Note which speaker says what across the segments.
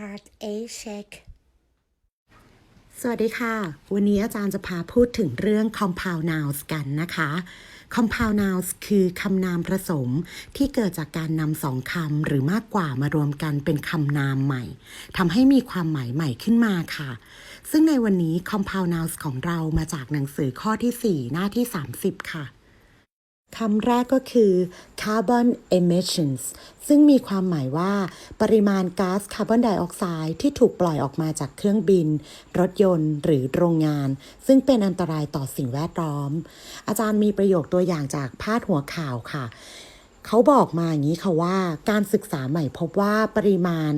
Speaker 1: Part A check
Speaker 2: สวัสดีค่ะ วันนี้อาจารย์จะพาพูดถึงเรื่อง compound nouns กันนะคะ compound nouns คือคำนามผสมที่เกิดจากการนำสองคำหรือมากกว่ามารวมกันเป็นคำนามใหม่ทำให้มีความหมายใหม่ขึ้นมาค่ะ ซึ่งในวันนี้ compound nouns ของเรามาจากหนังสือข้อที่ 4 หน้าที่ 30 ค่ะคำแรกก็คือ carbon emissions ซึ่งมีความหมายว่าปริมาณก๊าซคาร์บอนไดออกไซด์ที่ถูกปล่อยออกมาจากเครื่องบิน รถยนต์ หรือโรงงาน ซึ่งเป็นอันตรายต่อสิ่งแวดล้อม อาจารย์มีประโยคตัวอย่างจากพาดหัวข่าวค่ะ เขาบอกมาอย่างนี้ค่ะว่าการศึกษาใหม่พบว่าปริมาณ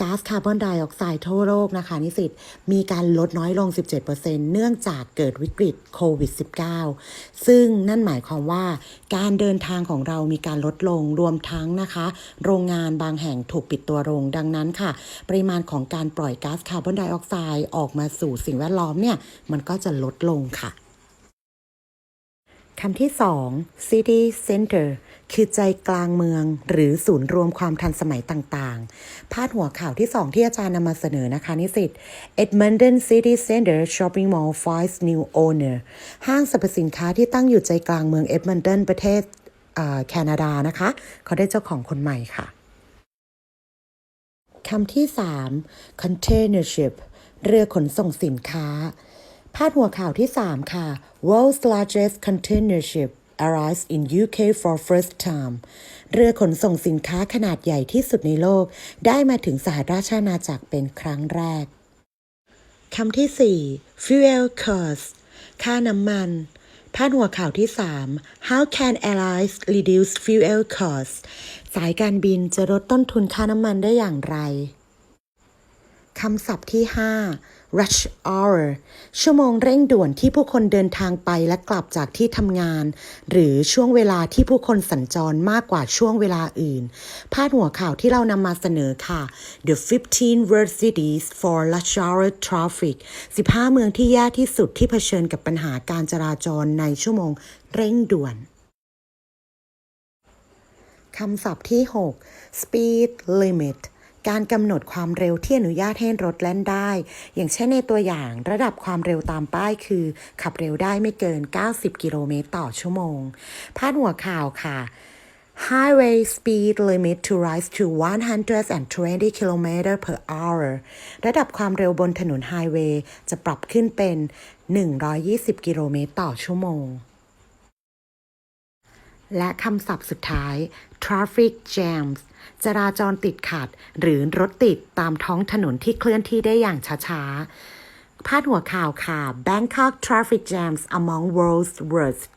Speaker 2: ก๊าซคาร์บอนไดออกไซด์ทั่วโลกนะคะ นิสิตมีการลดน้อยลง 17%เนื่องจากเกิดวิกฤตโควิด -19 ซึ่งนั่นหมายความว่าการเดินทางของเรามีการลดลงรวมทั้งนะคะ โรงงานบางแห่งถูกปิดตัวลงดังนั้นค่ะ ปริมาณของการปล่อยก๊าซคาร์บอนไดออกไซด์ออกมาสู่สิ่งแวดล้อมเนี่ยมันก็จะลดลงค่ะคำที่ 2 city center คือใจกลางเมืองหรือศูนย์รวมความทันสมัยต่างๆ พาดหัวข่าวที่ 2 ที่อาจารย์นำมาเสนอนะคะ นิสิต Edmonton City Center Shopping Mall finds new owner ห้างสรรพสินค้าที่ตั้งอยู่ใจกลางเมืองเอ็ดมอนตันประเทศแคนาดานะคะ เขาได้เจ้าของคนใหม่ค่ะคำที่ 3 container ship เรือขนส่งสินค้า พาดหัวข่าวที่ 3 ค่ะ World's largest container ship arrives in UK for first time เรือขนส่งสินค้าขนาดใหญ่ที่สุดในโลก ได้มาถึงสหราชอาณาจักรเป็นครั้งแรก คำที่ 4 fuel cost ค่าน้ำมันพาดหัวข่าวที่ 3 How can airlines reduce fuel costs สายการบินจะลดต้นทุนค่าน้ำมันได้อย่างไร คำศัพท์ที่ 5 rush hour ชั่วโมงเร่งด่วนที่ผู้คนเดินทางไปและกลับจากที่ทำงาน หรือช่วงเวลาที่ผู้คนสัญจรมากกว่าช่วงเวลาอื่น พาดหัวข่าวที่เรานำมาเสนอค่ะ The 15 world cities for rush hour traffic 15 เมืองที่แย่ที่สุดที่เผชิญกับปัญหาการจราจรในชั่วโมงเร่งด่วนคำศัพท์ที่ 6 speed limit การกำหนดความเร็วที่อนุญาตให้รถแล่นได้ อย่างเช่นในตัวอย่างระดับความเร็วตามป้ายคือ ขับเร็วได้ไม่เกิน 90 กิโลเมตรต่อชั่วโมง พาดหัวข่าวค่ะ Highway speed limit to rise to 120 km per hour ระดับความเร็วบนถนนไฮเวย์จะปรับขึ้นเป็น 120 กิโลเมตรต่อชั่วโมง และคำศัพท์สุดท้าย traffic jams จราจรติดขัด หรือรถติดตามท้องถนนที่เคลื่อนที่ได้อย่างช้าๆ พาดหัวข่าวค่ะ Bangkok traffic jams among world's worst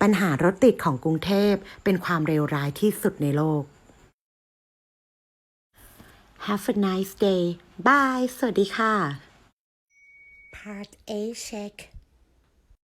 Speaker 2: ปัญหารถติดของกรุงเทพเป็นความเร็วร้ายที่สุดในโลก Have a nice day Bye สวัสดีค่ะ
Speaker 1: Part A check